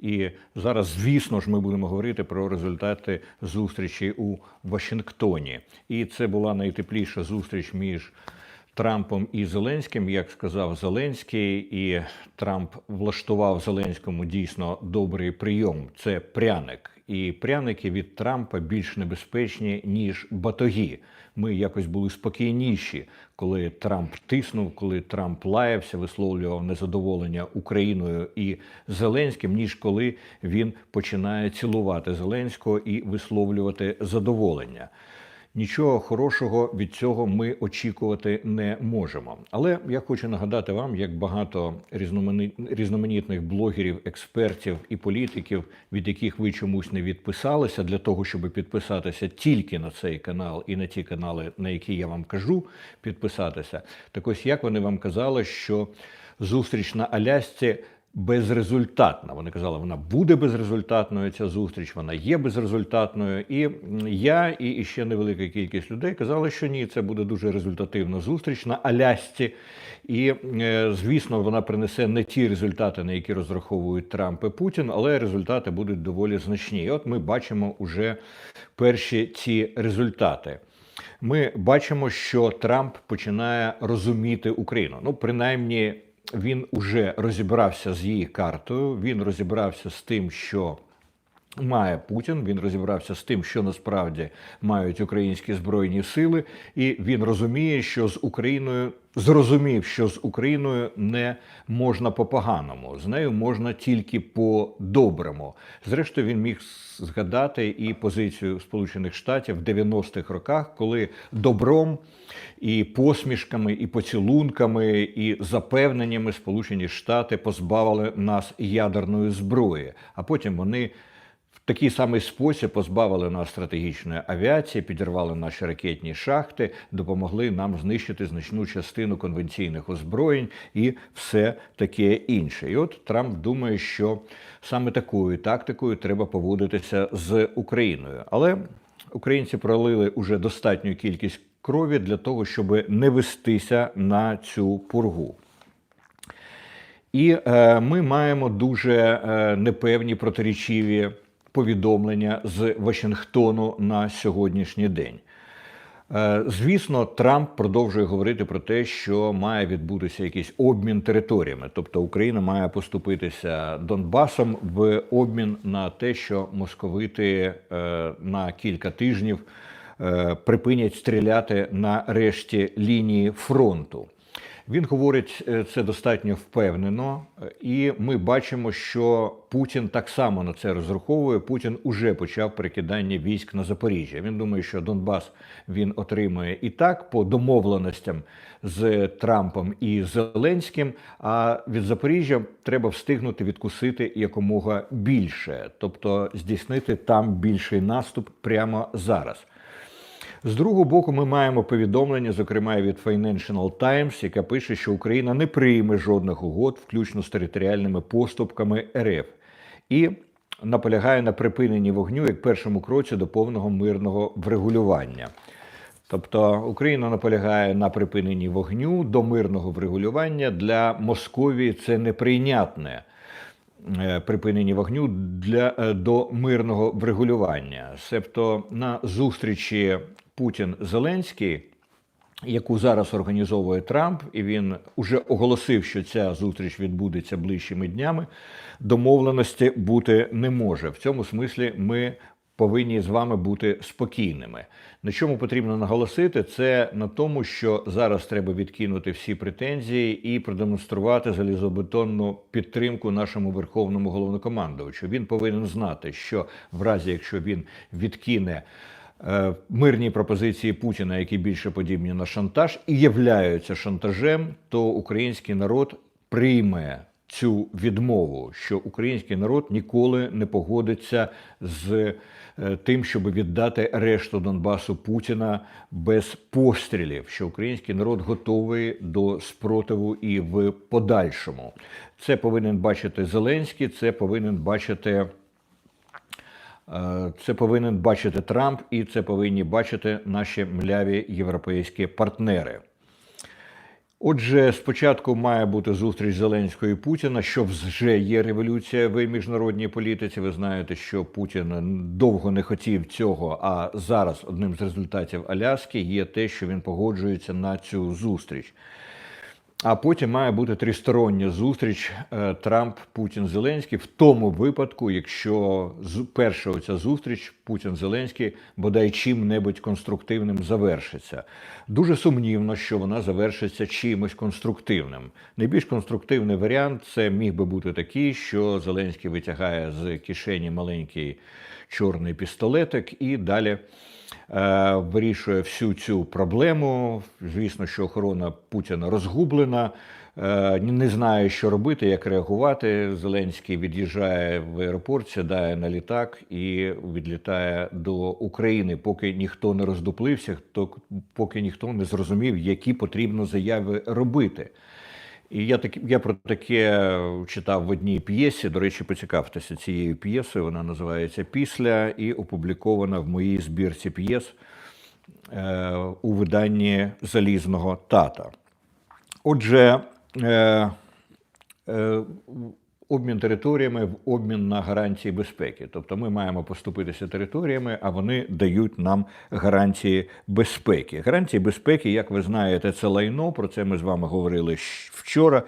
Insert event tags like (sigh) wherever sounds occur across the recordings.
І зараз, звісно ж, ми будемо говорити про результати зустрічі у Вашингтоні. І це була найтепліша зустріч між Трампом і Зеленським, як сказав Зеленський, і Трамп влаштував Зеленському дійсно добрий прийом. Це пряник. І пряники від Трампа більш небезпечні ніж батогі. Ми якось були спокійніші, коли Трамп тиснув, коли Трамп лаявся, висловлював незадоволення Україною і Зеленським, ніж коли він починає цілувати Зеленського і висловлювати задоволення. Нічого хорошого від цього ми очікувати не можемо. Але я хочу нагадати вам, як багато різноманітних блогерів, експертів і політиків, від яких ви чомусь не відписалися, для того, щоб підписатися тільки на цей канал і на ті канали, на які я вам кажу, підписатися. Так ось як вони вам казали, що зустріч на Алясці безрезультатна. Вони казали, вона буде безрезультатною. Ця зустріч, вона є безрезультатною. І я, і ще невелика кількість людей казали, що ні, це буде дуже результативна зустріч на Алясці. І е, звісно, вона принесе не ті результати, на які розраховують Трамп і Путін, але результати будуть доволі значні. І от ми бачимо уже перші ці результати. Ми бачимо, що Трамп починає розуміти Україну. Ну, принаймні, він уже розібрався з її картою. Він розібрався з тим, що має Путін. Він розібрався з тим, що насправді мають українські збройні сили, і він розуміє, що з Україною зрозумів, що з Україною не можна по-поганому, з нею можна тільки по-доброму. Зрештою, він міг згадати і позицію Сполучених Штатів в 90-х роках, коли добром і посмішками, і поцілунками, і запевненнями Сполучені Штати позбавили нас ядерної зброї, а потім вони. Такий самий спосіб позбавили нас стратегічної авіації, підірвали наші ракетні шахти, допомогли нам знищити значну частину конвенційних озброєнь і все таке інше. І от Трамп думає, що саме такою тактикою треба поводитися з Україною. Але українці пролили уже достатню кількість крові для того, щоб не вестися на цю пургу. І е, ми маємо дуже е, непевні протирічиві повідомлення з Вашингтону на сьогоднішній день. Е, Звісно, Трамп продовжує говорити про те, що має відбутися якийсь обмін територіями, тобто Україна має поступитися Донбасом в обмін на те, що московити е, на кілька тижнів е, припинять стріляти на решті лінії фронту. Він говорить е, це достатньо впевнено, і ми бачимо, що Путін так само на це розраховує. Путін уже почав перекидання військ на Запоріжжя. Він думає, що Донбас він отримує і так по домовленостям з Трампом і Зеленським. А від Запоріжжя треба встигнути відкусити якомога більше, тобто здійснити там більший наступ прямо зараз. З другого боку, ми маємо повідомлення, зокрема від Financial Times, яка пише, що Україна не прийме жодних угод, включно з територіальними поступками РФ, і наполягає на припиненні вогню як першому кроці до повного мирного врегулювання. Тобто Україна наполягає на припиненні вогню до мирного врегулювання для Московії це неприйнятне е, припинення вогню для е, до мирного врегулювання. Себто на зустрічі Путін Зеленський, яку зараз організовує Трамп, і він уже оголосив, що ця зустріч відбудеться ближчими днями. Домовленості бути не може. В цьому смислі ми повинні з вами бути спокійними. На чому потрібно наголосити, це на тому, що зараз треба відкинути всі претензії і продемонструвати залізобетонну підтримку нашому верховному головнокомандувачу. Він повинен знати, що в разі, якщо він відкине мирні пропозиції Путіна, які більше подібні на шантаж, і являються шантажем, то український народ прийме цю відмову, що український народ ніколи не погодиться з е, тим, щоб віддати решту Донбасу Путіна без пострілів, що український народ готовий до спротиву і в подальшому. Це повинен бачити Зеленський, це повинен бачити. Е, Це повинен бачити Трамп, і це повинні бачити наші мляві європейські партнери. Отже, спочатку має бути зустріч Зеленського і Путіна, що вже є революція в міжнародній політиці. Ви знаєте, що Путін довго не хотів цього. А зараз одним з результатів Аляски є те, що він погоджується на цю зустріч. А потім має бути тристороння зустріч е, Трамп, Путін, Зеленський в тому випадку, якщо з перша оця зустріч Путін Зеленський бодай чим-небудь конструктивним завершиться. Дуже сумнівно, що вона завершиться чимось конструктивним. Найбільш конструктивний варіант це міг би бути такий, що Зеленський витягає з кишені маленький чорний пістолетик і далі. Е, вирішує всю цю проблему. Звісно, що охорона Путіна розгублена, е, не знає, що робити, як реагувати. Зеленський від'їжджає в аеропорт, сідає на літак і відлітає до України, поки ніхто не роздуплився, поки ніхто не зрозумів, які потрібно заяви робити. І я так я про таке читав в одній п'єсі. До речі, поцікавтеся цією п'єсою. Вона називається Після і опублікована в моїй збірці п'єс е, у виданні Залізного тата. Отже, е, е, обмін територіями в обмін на гарантії безпеки. Тобто ми маємо поступитися територіями, а вони дають нам гарантії безпеки. Гарантії безпеки, як ви знаєте, це лайно. Про це ми з вами говорили вчора.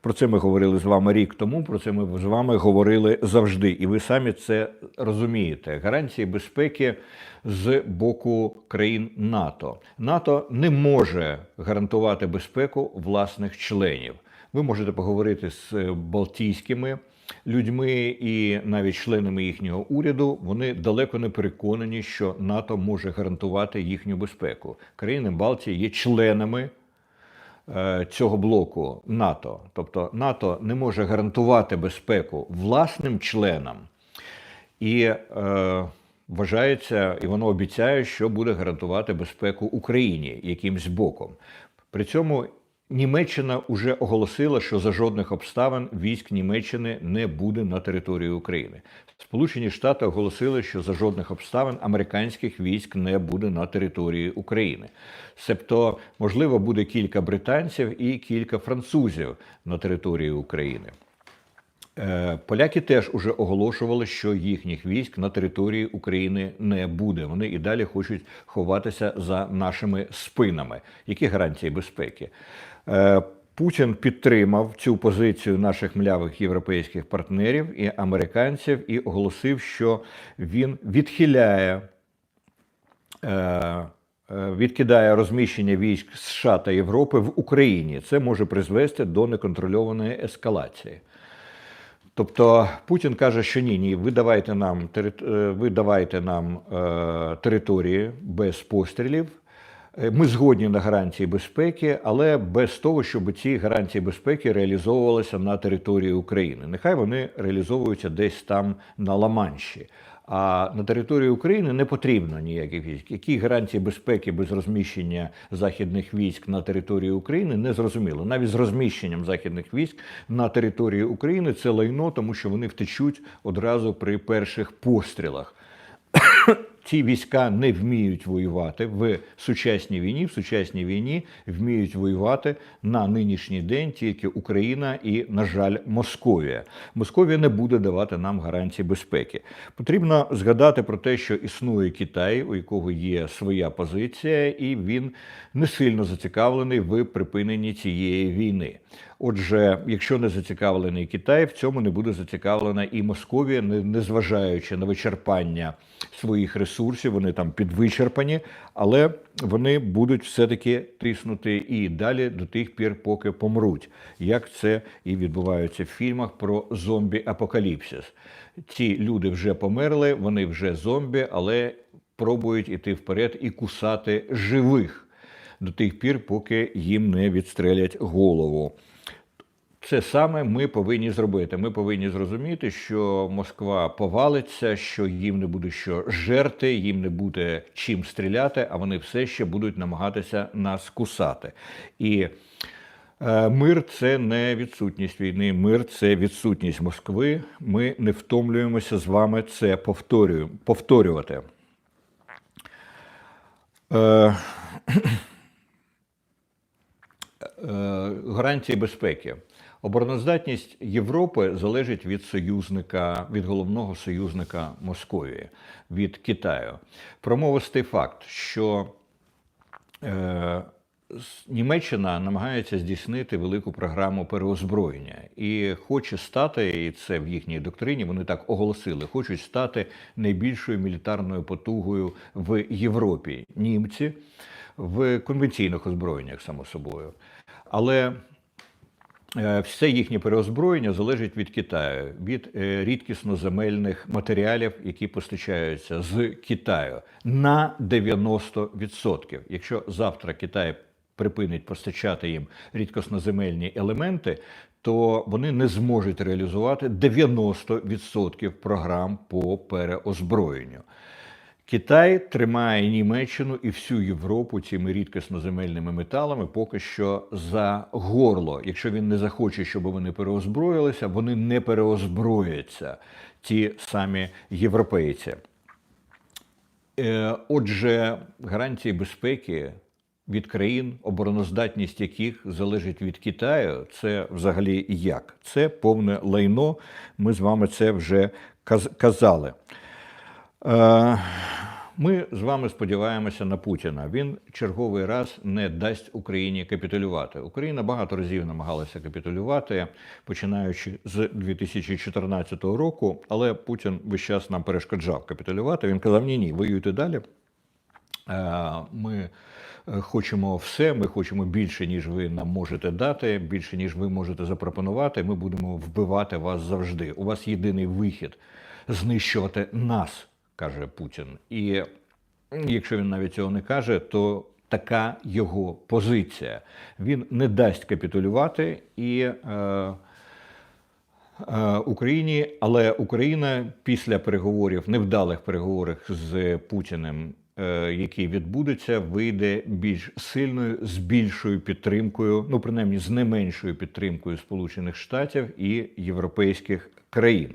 Про це ми говорили з вами рік тому. Про це ми з вами говорили завжди. І ви самі це розумієте. Гарантії безпеки з боку країн НАТО. НАТО не може гарантувати безпеку власних членів. Ви можете поговорити з балтійськими людьми і навіть членами їхнього уряду. Вони далеко не переконані, що НАТО може гарантувати їхню безпеку. Країни Балтії є членами. е, Цього блоку НАТО, тобто НАТО не може гарантувати безпеку власним членам, і е, вважається, і воно обіцяє, що буде гарантувати безпеку Україні якимсь боком. При цьому Німеччина вже оголосила, що за жодних обставин військ Німеччини не буде на території України. Сполучені Штати оголосили, що за жодних обставин американських військ не буде на території України. Себто, можливо, буде кілька британців і кілька французів на території України. Е, Поляки теж уже оголошували, що їхніх військ на території України не буде. Вони і далі хочуть ховатися за нашими спинами. Які гарантії безпеки? Е, Путін підтримав цю позицію наших млявих європейських партнерів і американців і оголосив, що він відхиляє. е, Відкидає розміщення військ США та Європи в Україні. Це може призвести до неконтрольованої ескалації. Тобто Путін каже, що ні, ні, ви давайте нам ви давайте нам е, території без пострілів. Е, ми згодні на гарантії безпеки, але без того, щоб ці гарантії безпеки реалізовувалися на території України. Нехай вони реалізовуються десь там на Ла-Манші. А на території України не потрібно ніяких військ. Які гарантії безпеки без розміщення західних військ на території України не зрозуміло. Навіть з розміщенням західних військ на території України це лайно, тому що вони втечуть одразу при перших пострілах. Ці війська не вміють воювати в сучасній війні. В сучасній війні вміють воювати на нинішній день тільки Україна і, на жаль, Московія. Московія не буде давати нам гарантії безпеки. Потрібно згадати про те, що існує Китай, у якого є своя позиція, і він не сильно зацікавлений в припиненні цієї війни. Отже, якщо не зацікавлений Китай, в цьому не буде зацікавлена і Московія, незважаючи на вичерпання своїх ресурсів, вони там підвичерпані, але вони будуть все-таки тиснути і далі до тих пір, поки помруть, як це і відбувається в фільмах про зомбі-апокаліпсис. Ці люди вже померли, вони вже зомбі, але пробують іти вперед і кусати живих до тих пір, поки їм не відстрелять голову. Це саме ми повинні зробити. Ми повинні зрозуміти, що Москва повалиться, що їм не буде що жерти, їм не буде чим стріляти, а вони все ще будуть намагатися нас кусати. І е, мир це не відсутність війни, мир це відсутність Москви. Ми не втомлюємося з вами це повторювати. (clears throat) Е, гарантії безпеки. Обороноздатність Європи залежить від союзника, від головного союзника Московії, від Китаю. Промовистий факт, що е, Німеччина намагається здійснити велику програму переозброєння і хоче стати, і це в їхній доктрині, вони так оголосили, хочуть стати найбільшою мілітарною потугою в Європі. Німці в конвенційних озброєннях, само собою. Але Все їхнє переозброєння залежить від Китаю, від е, рідкісноземельних матеріалів, які постачаються з Китаю на 90%. Якщо завтра Китай припинить постачати їм рідкісноземельні елементи, то вони не зможуть реалізувати 90% програм по переозброєнню. Китай тримає Німеччину і всю Європу цими рідкісноземельними металами поки що за горло. Якщо він не захоче, щоб вони переозброїлися, вони не переозброяться, ті самі європейці. Е, Отже, гарантії безпеки від країн, обороноздатність яких залежить від Китаю, це взагалі як? Це повне лайно. Ми з вами це вже казали. Е, Ми з вами сподіваємося на Путіна. Він черговий раз не дасть Україні капітулювати. Україна багато разів намагалася капітулювати, починаючи з 2014 року, але Путін весь час нам перешкоджав капітулювати. Він казав: ні, ні, воюйте далі. Е, Ми е, хочемо все, ми хочемо більше, ніж ви нам можете дати, більше, ніж ви можете запропонувати. Ми будемо вбивати вас завжди. У вас єдиний вихід знищувати нас, каже Путін. І якщо він навіть цього не каже, то така його позиція. Він не дасть капітулювати і. Е, Е, Україні, але Україна після переговорів, невдалих переговорів з Путіним, е, які відбудуться, вийде більш сильною з більшою підтримкою, ну принаймні з не меншою підтримкою Сполучених Штатів і європейських країн.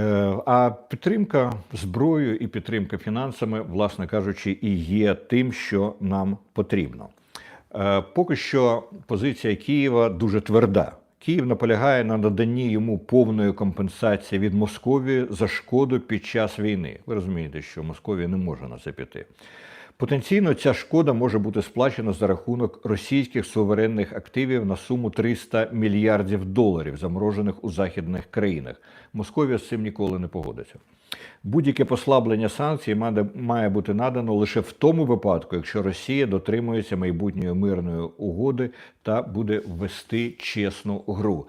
Е, А підтримка зброєю і підтримка фінансами, власне кажучи, і є тим, що нам потрібно. Е, Поки що позиція Києва дуже тверда. Київ наполягає на наданні йому повної компенсації від Московії за шкоду під час війни. Ви розумієте, що Московія не може на це піти. Потенційно ця шкода може бути сплачена за рахунок російських суверенних активів на суму 300 мільярдів доларів, заморожених у західних країнах. Московія з цим ніколи не погодиться. Будь-яке послаблення санкцій має- бути надано лише в тому випадку, якщо Росія дотримується майбутньої мирної угоди та буде вести чесну гру.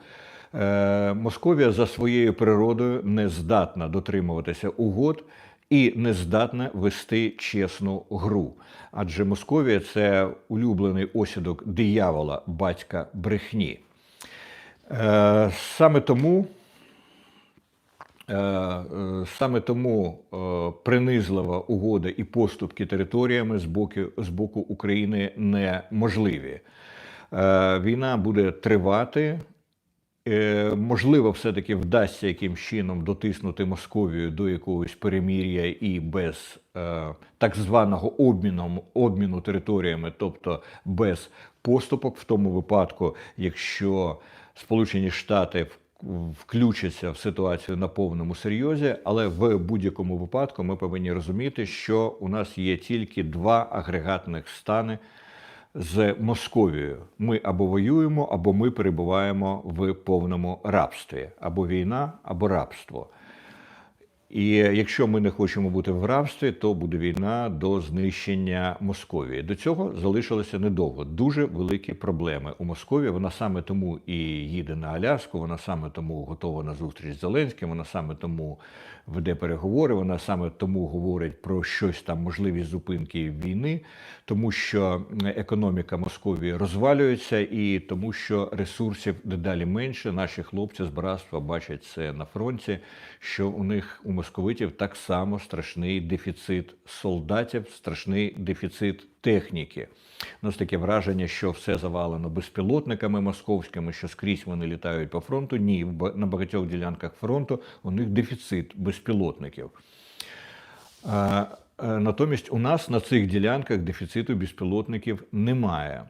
Е, Московія за своєю природою не здатна дотримуватися угод і не здатна вести чесну гру. Адже Московія це улюблений осідок диявола, батька брехні. Е, Саме тому Е, е, Саме тому принизлива угода і поступки територіями з боку, з боку України неможливі. Війна буде тривати. Е, Можливо, все-таки вдасться яким чином дотиснути Московію до якогось перемір'я і без е, так званого обміну, обміну територіями, тобто без поступок, в тому випадку, якщо Сполучені Штати включаться в ситуацію на повному серйозі, але в будь-якому випадку ми повинні розуміти, що у нас є тільки два агрегатних стани з Московією. Ми або воюємо, або ми перебуваємо в повному рабстві, або війна, або рабство. І якщо ми не хочемо бути в рабстві, то буде війна до знищення Московії. До цього залишилося недовго. Дуже великі проблеми у Московії. Вона саме тому і їде на Аляску. Вона саме тому готова на зустріч з Зеленським. Вона саме тому веде переговори. Вона саме тому говорить про щось там можливість зупинки війни, тому що економіка Московії розвалюється, і тому, що ресурсів дедалі менше. Наші хлопці з братства бачать це на фронті, що у них у московитів так само страшний дефіцит солдатів, страшний дефіцит техніки. У нас таке враження, що все завалено безпілотниками московськими, що скрізь вони літають по фронту. Ні, на багатьох ділянках фронту у них дефіцит безпілотників. Е, Натомість у нас на цих ділянках дефіциту безпілотників немає.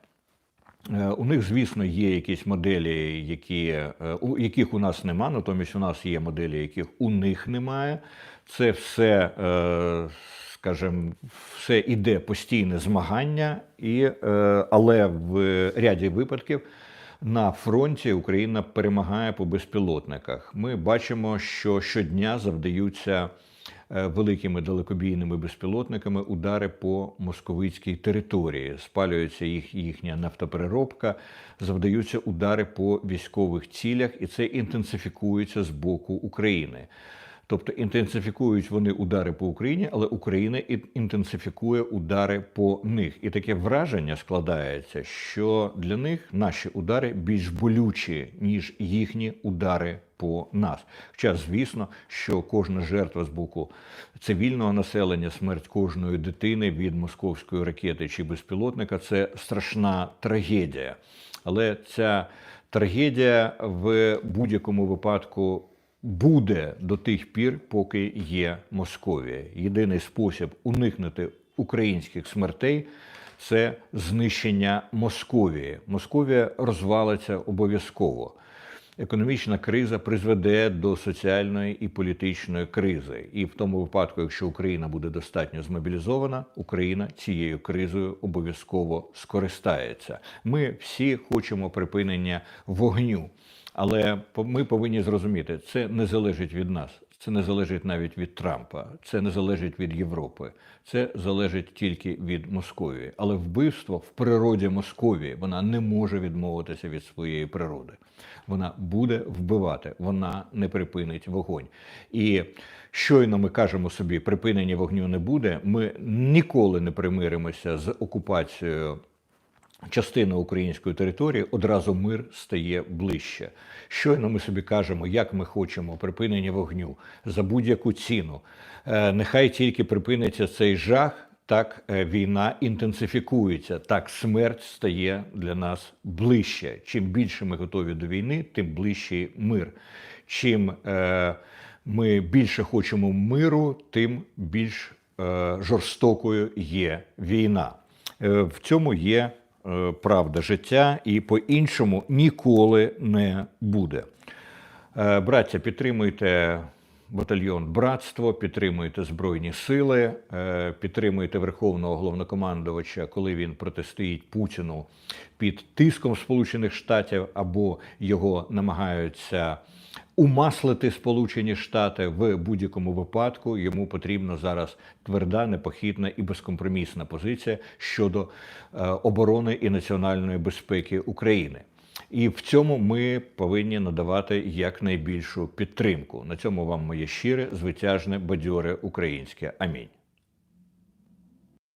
Е, У них, звісно, є якісь моделі, які, е, у яких у нас нема, натомість у нас є моделі, яких у них немає. Це все, е, скажімо, все іде постійне змагання, і, але в ряді випадків на фронті Україна перемагає по безпілотниках. Ми бачимо, що щодня завдаються великими далекобійними безпілотниками удари по московицькій території. Спалюється їх їхня нафтопереробка, завдаються удари по військових цілях, і це інтенсифікується з боку України. Тобто інтенсифікують вони удари по Україні, але Україна інтенсифікує удари по них. І таке враження складається, що для них наші удари більш болючі, ніж їхні удари по нас. Хоча, звісно, що кожна жертва з боку цивільного населення, смерть кожної дитини від московської ракети чи безпілотника це страшна трагедія. Але ця трагедія в будь-якому випадку буде до тих пір, поки є Московія. Єдиний спосіб уникнути українських смертей це знищення Московії. Московія розвалиться обов'язково. Економічна криза призведе до соціальної і політичної кризи. І в тому випадку, якщо Україна буде достатньо змобілізована, Україна цією кризою обов'язково скористається. Ми всі хочемо припинення вогню. Але ми повинні зрозуміти, це не залежить від нас, це не залежить навіть від Трампа, це не залежить від Європи, це залежить тільки від Московії. Але вбивство в природі Московії вона не може відмовитися від своєї природи. Вона буде вбивати, вона не припинить вогонь. І щойно ми кажемо собі, припинення вогню не буде. Ми ніколи не примиримося з окупацією частина української території, одразу мир стає ближче. Щойно ми собі кажемо, як ми хочемо припинення вогню за будь-яку ціну. Е, Нехай тільки припиниться цей жах, так е, війна інтенсифікується, так смерть стає для нас ближче. Чим більше ми готові до війни, тим ближчий мир. Чим е, ми більше хочемо миру, тим більш е, жорстокою є війна. Е, В цьому є правда життя, і по-іншому ніколи не буде. Е, Браття, підтримуйте батальйон Братство, підтримуйте Збройні Сили, е, підтримуйте Верховного головнокомандувача, коли він протистоїть Путіну під тиском Сполучених Штатів або його намагаються умаслити Сполучені Штати в будь-якому випадку. Йому потрібна зараз тверда, непохитна і безкомпромісна позиція щодо е, оборони і національної безпеки України. І в цьому ми повинні надавати якнайбільшу підтримку. На цьому вам моє щире, звитяжне, бадьоре українське. Амінь.